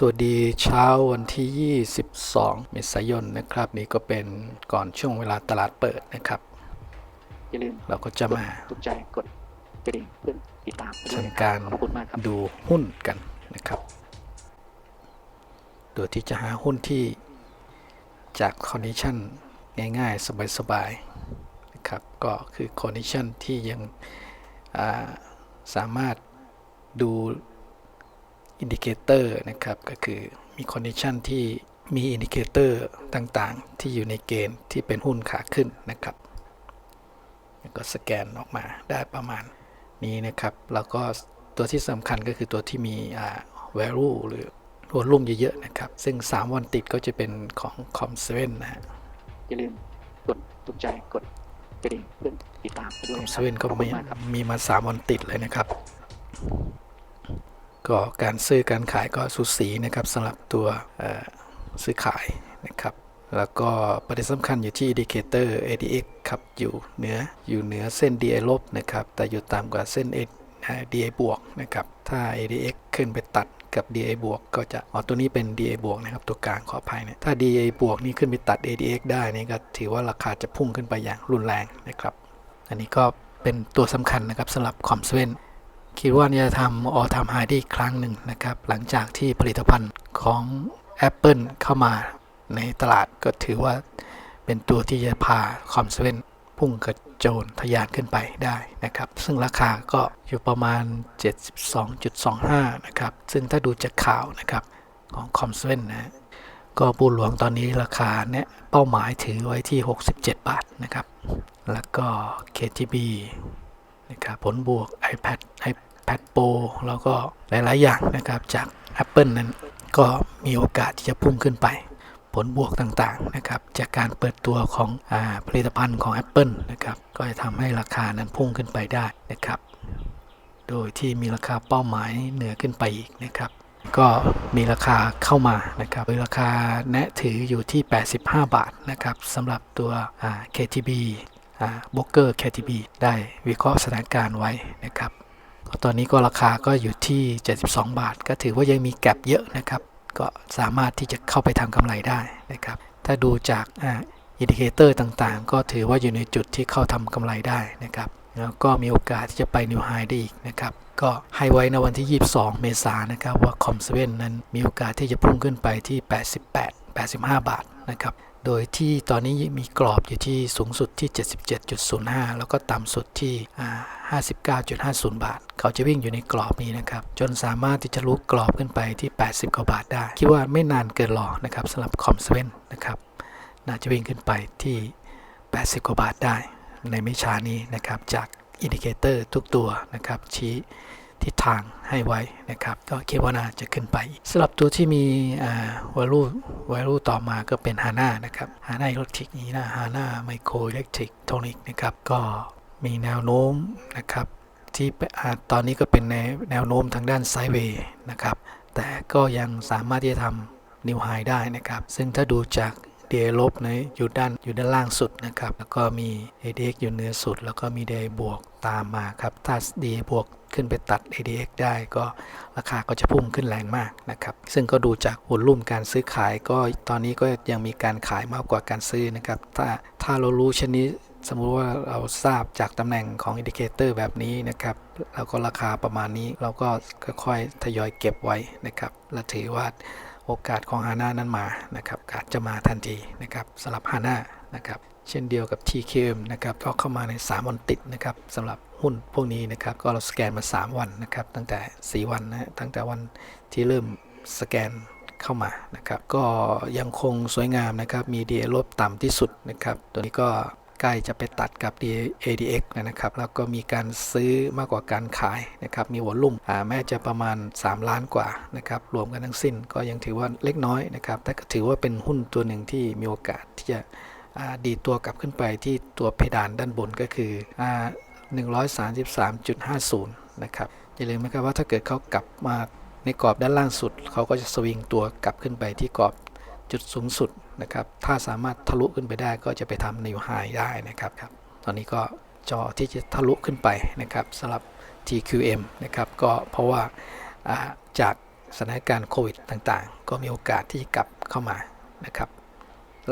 สวัสดีเช้าวันที่ 22 เมษายนนะครับ นี่ก็เป็นก่อนช่วงเวลาตลาดเปิดนะครับ อย่าลืมเราก็จะมาถูกใจกดกระดิ่งเพื่อติดตามไปด้วยนะทำการขอบคุณมากครับดูหุ้นกันนะครับ โดยที่จะหาหุ้นที่จากคอนดิชันง่ายๆ สบายๆนะครับ ก็คือคอนดิชันที่ยังอ่าสามารถดู อินดิเคเตอร์นะครับ ก็คือมีคอนดิชันที่มีอินดิเคเตอร์ต่างๆ ที่อยู่ในเกณฑ์ที่เป็นหุ้นขาขึ้นนะครับแล้วก็สแกนออกมาได้ประมาณนี้นะครับ แล้วก็ตัวที่สำคัญก็คือตัวที่มีอ่า value หรือวอลุ่มเยอะๆนะครับ ซึ่ง 3 วันติดก็จะเป็นของ Com7 นะฮะอย่าลืมกดถูกใจกดกระดิ่งเพื่อติดตามไปด้วยนะครั Com7 ก็ขอบคุมีณมากครับมีมา 3 วันติดเลยนะครับ ก็การซื้อการขายก็สุสีนะครับสำหรับตัวซื้อขายนะครับ แล้วก็ประเด็นสำคัญอยู่ที่ indicator ADX ครับอยู่เหนืออยู่เหนือเส้น DI ลบนะครับ แต่อยู่ต่ำกว่าเส้น DI บวกนะครับ ถ้า ADX ขึ้นไปตัดกับ DI บวกก็จะอ๋อตัวนี้เป็น DI บวกนะครับ ตัวกลางขออภัยนะถ้า DI บวกนี่ขึ้นไปตัด ADX ได้นี่ก็ถือว่าราคาจะพุ่งขึ้นไปอย่างรุนแรงนะครับ อันนี้ก็เป็นตัวสำคัญนะครับสำหรับคอมเซเว่น คิดว่าจะทำออทำไฮได้อีกครั้งหนึ่งนะครับ หลังจากที่ผลิตภัณฑ์ของ Apple เข้ามาในตลาดก็ถือว่าเป็นตัวที่จะพาคอมเซเว่นพุ่งกระโจนทะยานขึ้นไปได้นะครับ ซึ่งราคาก็อยู่ประมาณ 72.25 นะครับ ซึ่งถ้าดูจากข่าวนะครับของคอมเซเว่นนะก็ปูหลวงตอนนี้ราคาเนี่ยเป้าหมายถือไว้ที่ 67 บาทนะครับ แล้วก็ KTB นะครับผลบวก iPad iPad Pro แล้วก็หลาย ๆ อย่างนะครับจาก Apple นั้นก็มีโอกาสที่จะพุ่งขึ้นไป ผลบวกต่างๆนะครับจากการเปิดตัวของอผลิตภัณฑ์ของ Apple นะครับก็จะทำให้ราคานั้นพุ่งขึ้นไปได้นะครับ โดยที่มีราคาเป้าหมายเหนือขึ้นไปอีกนะครับ ก็มีราคาเข้ามานะครับโดยราคาแนะถืออยู่ที่ 85 บาทนะครับสำหรับตัว KTB บล็อกเกอร์ KTB ได้วิเคราะห์สถานการณ์ไว้นะครับ ก็ตอนนี้ก็ราคาก็อยู่ที่ 72 บาท ก็ถือว่ายังมีแกลบเยอะนะครับ ก็สามารถที่จะเข้าไปทำกำไรได้นะครับ ถ้าดูจากอินดิเคเตอร์ต่างๆ ก็ถือว่าอยู่ในจุดที่เข้าทำกำไรได้นะครับ แล้วก็มีโอกาสที่จะไปนิวไฮได้อีกนะครับ ก็ให้ไว้ในวันที่ 22 เมษายนนะครับว่าคอมเซเว่นนั้นมีโอกาสที่จะพุ่งขึ้นไปที่ 88 85 บาทนะครับ โดยที่ตอนนี้มีกรอบอยู่ที่สูงสุดที่ 77.05 แล้วก็ต่ำสุดที่ 59.50 บาท เขาจะวิ่งอยู่ในกรอบนี้นะครับ จนสามารถที่จะลุกกรอบขึ้นไปที่ 80 กว่าบาทได้ คิดว่าไม่นานเกินรอนะครับสำหรับคอมเซเว่นนะครับน่าจะวิ่งขึ้นไปที่ 80 กว่าบาทได้ ในไม่ช้านี้นะครับจากอินดิเคเตอร์ทุกตัวนะครับชี้ ทิศทางให้ไว้นะครับ ก็คิดว่าน่าจะขึ้นไปสำหรับตัวที่มีวอลูวอลูต่อมาก็เป็นฮาน่านะครับฮาน่าอิเล็กทริกนี้นะฮาน่าไมโครอิเล็กทริกโทนิกนะครับก็มีแนวโน้มนะครับที่ตอนนี้ก็เป็นแนวแนวโน้มทางด้านไซด์เวย์นะครับแต่ก็ยังสามารถที่จะทำนิวไฮได้นะครับ ซึ่งถ้าดูจาก เดลบนะอยู่ด้านอยู่ด้านล่างสุดนะครับ แล้วก็มี ADX อยู่เหนือสุด แล้วก็มี DA บวกตามมาครับ ถ้า DA บวกขึ้นไปตัด ADX ได้ก็ราคาก็จะพุ่งขึ้นแรงมากนะครับ ซึ่งก็ดูจากวอลุ่มการซื้อขายก็ตอนนี้ก็ยังมีการขายมากกว่าการซื้อนะครับ ถ้าถ้าเรารู้ชนิดสมมุติว่าเราทราบจากตำแหน่งของอินดิเคเตอร์แบบนี้นะครับแล้วก็ราคาประมาณนี้เราก็ค่อยๆทยอยเก็บไว้นะครับ และถือว่า โอกาสของฮาน่านั้นมานะครับอาจจะมาทันทีนะครับสำหรับฮาน่านะครับเช่นเดียวกับ TKM นะครับก็เข้ามาใน 3 วันติดนะครับสำหรับหุ้นพวกนี้นะครับก็เราสแกนมา 3 วันนะครับตั้งแต่ 4 วันนะฮะตั้งแต่วันที่เริ่มสแกนเข้ามานะครับก็ยังคงสวยงามนะครับมี DA ลบต่ำที่สุดนะครับตัวนี้ก็ ใกล้จะไปตัดกับ ADX นะครับ แล้วก็มีการซื้อมากกว่าการขายนะครับ มีวอลลุ่มอาแม้จะประมาณ 3 ล้านกว่านะครับ รวมกันทั้งสิ้นก็ยังถือว่าเล็กน้อยนะครับ แต่ก็ถือว่าเป็นหุ้นตัวหนึ่งที่มีโอกาสที่จะดีตัวกลับขึ้นไปที่ตัวเพดานด้านบนก็คืออ่า133.50 นะครับอย่าลืมนะครับว่าถ้าเกิดเขากลับมาในกรอบด้านล่างสุด เขาก็จะสวิงตัวกลับขึ้นไปที่กรอบจุดสูงสุด นะครับ ถ้าสามารถทะลุขึ้นไปได้ก็จะไปทำนิวไฮได้นะครับครับ ตอนนี้ก็จอที่จะทะลุขึ้นไปนะครับสำหรับ TQM นะครับก็เพราะว่าจากสถานการณ์โควิดต่างๆ ก็มีโอกาสที่จะกลับเข้ามานะครับ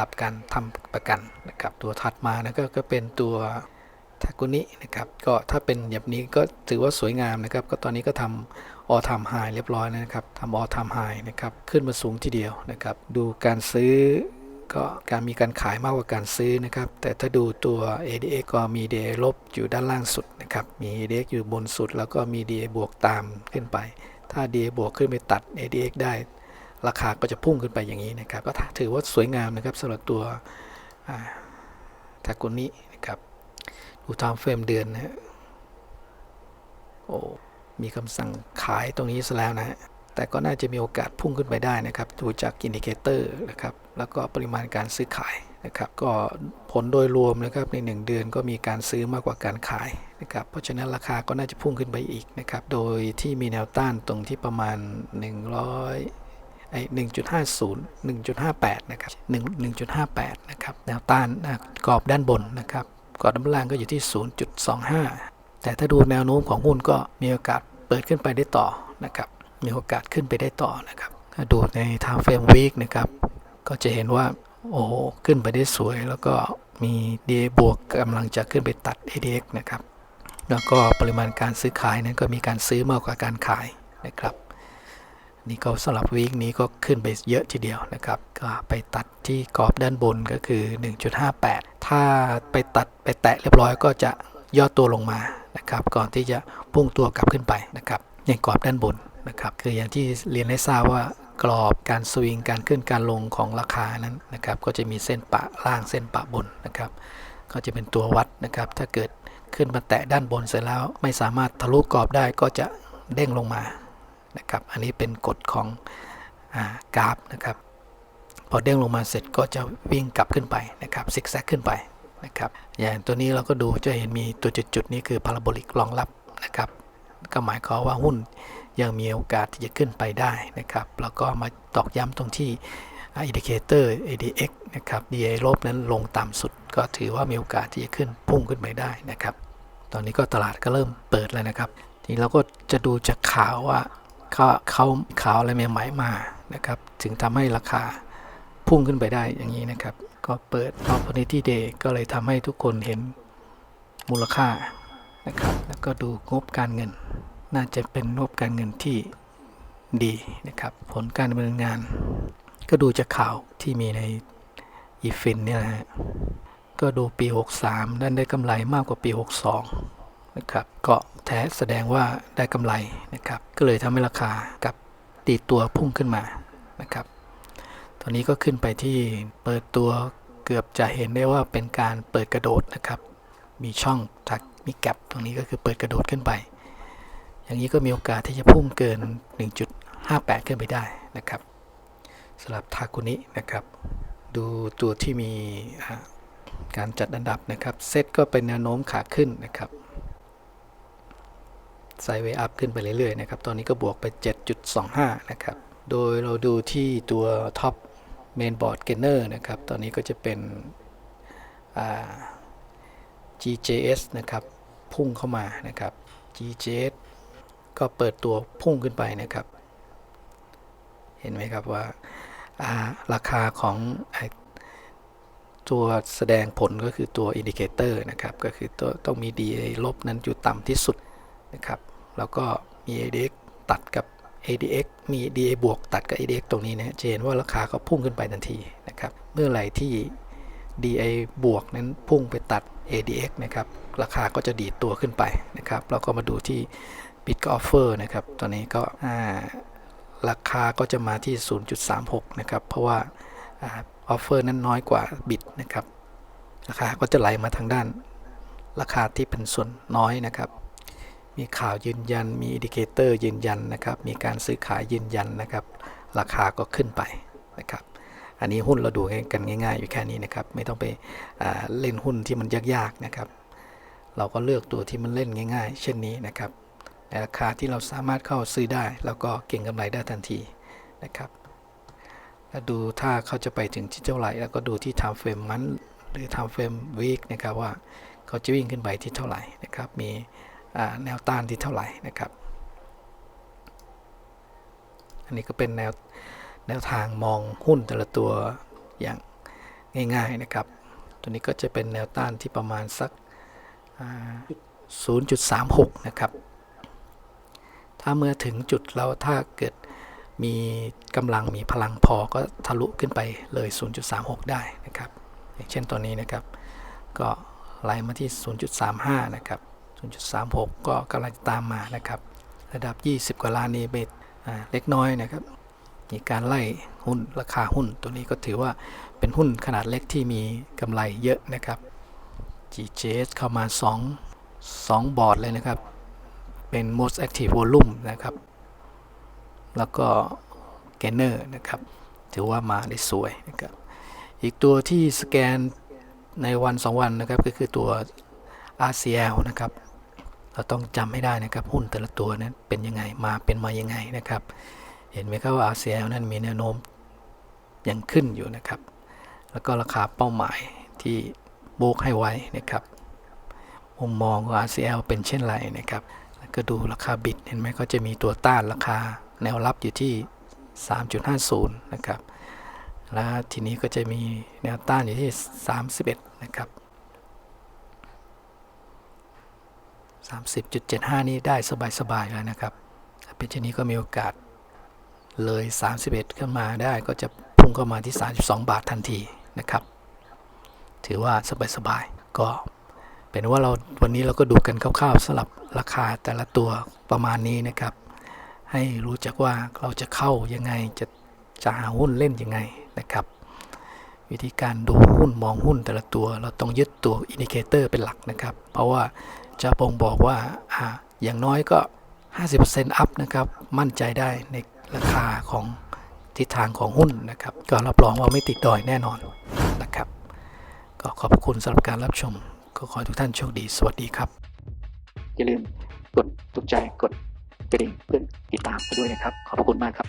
รับการทำประกันนะครับตัวถัดมานะก็ก็เป็นตัวทากุนินะครับก็ถ้าเป็นแบบนี้ก็ถือว่าสวยงามนะครับ ก็ตอนนี้ก็ทำ ออทามไฮเรียบร้อยแล้วนะครับทำออทามไฮนะครับขึ้นมาสูงทีเดียวนะครับ ดูการซื้อก็การมีการขายมากกว่าการซื้อนะครับ แต่ถ้าดูตัว ADX ก็มี DA ลบอยู่ด้านล่างสุดนะครับ มี ADX อยู่บนสุด แล้วก็มี DA บวกตามขึ้นไป ถ้า DA บวกขึ้นไปตัด ADX ได้ ราคาก็จะพุ่งขึ้นไปอย่างนี้นะครับ ก็ถือว่าสวยงามนะครับสำหรับตัวทากุนินะครับ ดูไทม์เฟรมเดือนนะโอ้ มีคำสั่งขายตรงนี้ซะแล้วนะฮะแต่ก็น่าจะมีโอกาสพุ่งขึ้นไปได้นะครับ ดูจากอินดิเคเตอร์นะครับ แล้วก็ปริมาณการซื้อขายนะครับ ก็ผลโดยรวมนะครับใน 1 เดือนก็มีการซื้อมากกว่าการขายนะครับ เพราะฉะนั้นราคาก็น่าจะพุ่งขึ้นไปอีกนะครับ โดยที่มีแนวต้านตรงที่ประมาณ 100ไอ้1.50 1.58 นะครับ 1.58 นะครับ แนวต้านนะกรอบด้านบนนะครับ กรอบด้านล่างก็อยู่ที่ 0.25 แต่ถ้าดูแนวโน้มของหุ้นก็มีโอกาส เปิดขึ้นไปได้ต่อนะครับ มีโอกาสขึ้นไปได้ต่อนะครับดูใน time frame week นะครับ ก็จะเห็นว่า โอ้ขึ้นไปได้สวย แล้วก็มี DA บวกกำลังจะขึ้นไปตัด ADX นะครับ แล้วก็ปริมาณการซื้อขายนั้นก็มีการซื้อมากกว่าการขายนะครับ นี่ก็สำหรับวีคนี้ก็ขึ้นไปเยอะทีเดียวนะครับ ก็ไปตัดที่กรอบด้านบนก็คือ 1.58 ถ้าไปตัดไปแตะเรียบร้อยก็จะย่อตัวลงมา นะครับก่อนที่จะพุ่งตัวกลับขึ้นไปนะครับในกรอบด้านบนนะครับคืออย่างที่เรียนให้ทราบว่ากรอบการสวิงการขึ้นการลงของราคานั้นนะครับก็จะมีเส้นปะล่างเส้นปะบนนะครับก็จะเป็นตัววัดนะครับ ถ้าเกิดขึ้นมาแตะด้านบนเสร็จแล้วไม่สามารถทะลุกรอบได้ก็จะเด้งลงมานะครับอันนี้เป็นกฎของอกราฟนะครับพอเด้งลงมาเสร็จก็จะวิ่งกลับขึ้นไปนะครับซิกแซกขึ้นไป นะครับอย่างตัวนี้เราก็ดูจะเห็นมีตัวจุดๆนี้คือพาราโบลิกรองรับนะครับ ก็หมายความว่าหุ้นยังมีโอกาสที่จะขึ้นไปได้นะครับ แล้วก็มาตอกย้ำตรงที่อินดิเคเตอร์ ADX นะครับ DA ลบนั้นลงต่ำสุด ก็ถือว่ามีโอกาสที่จะขึ้นพุ่งขึ้นไปได้นะครับ ตอนนี้ก็ตลาดก็เริ่มเปิดแล้วนะครับ ทีเราก็จะดูจากข่าวว่าเขาเขาข่าวอะไรใหม่ๆมานะครับ ถึงทำให้ราคา พุ่งขึ้นไปได้อย่างนี้นะครับ ก็เปิด Opportunity Day ก็เลยทำให้ทุกคนเห็นมูลค่านะครับ แล้วก็ดูงบการเงิน น่าจะเป็นงบการเงินที่ดีนะครับ ผลการดำเนินงาน ก็ดูจากข่าวที่มีในอีฟินเนี่ยนะฮะก็ดูปี 63ด้านได้กำไรมากกว่าปี 62 นะครับ ก็แท้แสดงว่าได้กำไรนะครับ ก็เลยทำให้ราคากับตีตัวพุ่งขึ้นมานะครับ ตอนนี้ก็ขึ้นไปที่เปิดตัวเกือบจะเห็นได้ว่าเป็นการเปิดกระโดดนะครับ มีช่องทักมีแกลบตรงนี้ก็คือเปิดกระโดดขึ้นไป อย่างนี้ก็มีโอกาสที่จะพุ่งเกิน 1.58 ขึ้นไปได้นะครับสำหรับทาคุนินะครับ ดูตัวที่มีการจัดอันดับนะครับ เซตก็เป็นแนวโน้มขาขึ้นนะครับไซเวอัพขึ้นไปเรื่อยๆนะครับ ตอนนี้ก็บวกไป 7.25 นะครับ โดยเราดูที่ตัวท็อป เมนบอร์ดเกนเนอร์นะครับ ตอนนี้ก็จะเป็น GJS นะครับ พุ่งเข้ามานะครับ GJS ก็เปิดตัวพุ่งขึ้นไปนะครับ เห็นไหมครับว่าาราคาของอตัวแสดงผลก็คือตัวอินดิเคเตอร์นะครับ ก็คือตัวต้องมี DA ลบนั้นอยู่ต่ำที่สุดนะครับ แล้วก็มี ADX ตัดกับ ADX มี DA บวกตัดกับ ADX ตรงนี้นะจะเห็นว่าราคาก็พุ่งขึ้นไปทันทีนะครับเมื่อไหร่ที่ DA บวกนั้นพุ่งไปตัด ADX นะครับราคาก็จะดีดตัวขึ้นไปนะครับเราก็มาดูที่ Bid Offer นะครับตอนนี้ก็ราคาก็จะมาที่ 0.36 นะครับ เพราะว่าอ่า Offer นั้นน้อยกว่า Bid นะครับ ราคาก็จะไหลมาทางด้าน ราคาที่เป็นส่วนน้อยนะครับ มีข่าวยืนยัน มีอินดิเคเตอร์ยืนยันนะครับ มีการซื้อขายยืนยันนะครับ ราคาก็ขึ้นไปนะครับ อันนี้หุ้นเราดูกันง่าย ๆ อยู่แค่นี้นะครับ ไม่ต้องไปเล่นหุ้นที่มันยากๆนะครับ เราก็เลือกตัวที่มันเล่นง่าย ๆ เช่นนี้นะครับในราคาที่เราสามารถเข้าซื้อได้ แล้วก็เก่งกำไรได้ทันทีนะครับแล้วดูถ้าเขาจะไปถึงที่เท่าไหร่ แล้วก็ดูที่ time frame มันหรือ time frame week นะครับว่าเขาจะวิ่งขึ้นไปที่เท่าไหร่นะครับ มี แนวต้านที่เท่าไหร่นะครับ อันนี้ก็เป็นแนวแนวทางมองหุ้นแต่ละตัวอย่างง่าย ๆนะครับ ตัวนี้ก็จะเป็นแนวต้านที่ประมาณสัก 0.36 นะครับ ถ้าเมื่อถึงจุดแล้วถ้าเกิดมีกำลังมีพลังพอก็ทะลุขึ้นไปเลย 0.36 ได้นะครับ อย่างเช่นตัวนี้นะครับ ก็ไล่มาที่ 0.35 นะครับ 0.36 ก็กำลังจะตามมานะครับ ระดับ 20 กว่าล้านนี้เป็นเล็กน้อยนะครับ มีการไล่หุ้นราคาหุ้น ตัวนี้ก็ถือว่าเป็นหุ้นขนาดเล็กที่มีกำไรเยอะนะครับ GJS เข้ามา 2 2 บอร์ดเลยนะครับ เป็น most active volume นะครับ แล้วก็ gainer นะครับ ถือว่ามาได้สวยนะครับ อีกตัวที่สแกนในวัน 2 วันนะครับ ก็คือตัว RCL นะครับ เราต้องจำให้ได้นะครับ หุ้นแต่ละตัวนั้นเป็นยังไงมาเป็นมายังไงนะครับ เห็นไหมครับว่า RCL นั้นมีแนวโน้มยังขึ้นอยู่นะครับ แล้วก็ราคาเป้าหมายที่โบกให้ไว้นะครับมุมมองของ RCL เป็นเช่นไรนะครับแล้วก็ดูราคาบิตเห็นไหมก็จะมีตัวต้านราคาแนวรับอยู่ที่ 3.50 นะครับ แล้วทีนี้ก็จะมีแนวต้านอยู่ที่ 31 นะครับ 30.75 นี้ได้สบายๆแล้วนะครับเป็นเช่นนี้ก็มีโอกาสเลย 31 ขึ้นมาได้ก็จะพุ่งเข้ามาที่ 32 บาททันทีนะครับ ถือว่าสบายๆก็เป็นว่าเราวันนี้เราก็ดูกันคร่าวๆสำหรับราคาแต่ละตัวประมาณนี้นะครับ ให้รู้จักว่าเราจะเข้ายังไงจะจะหาหุ้นเล่นยังไงนะครับ วิธีการดูหุ้นมองหุ้นแต่ละตัว เราต้องยึดตัวอินดิเคเตอร์เป็นหลักนะครับ เพราะว่า จะบ่งบอกว่าอ่าอย่างน้อยก็ 50%อัพนะครับ มั่นใจได้ในราคาของทิศทางของหุ้นนะครับ ก็รับรองว่าไม่ติดดอยแน่นอนนะครับ ก็ขอบคุณสำหรับการรับชม ก็ขอให้ทุกท่านโชคดี สวัสดีครับ อย่าลืมกดถูกใจกดกระดิ่งเพื่อติดตามไปด้วยนะครับ ขอบคุณมากครับ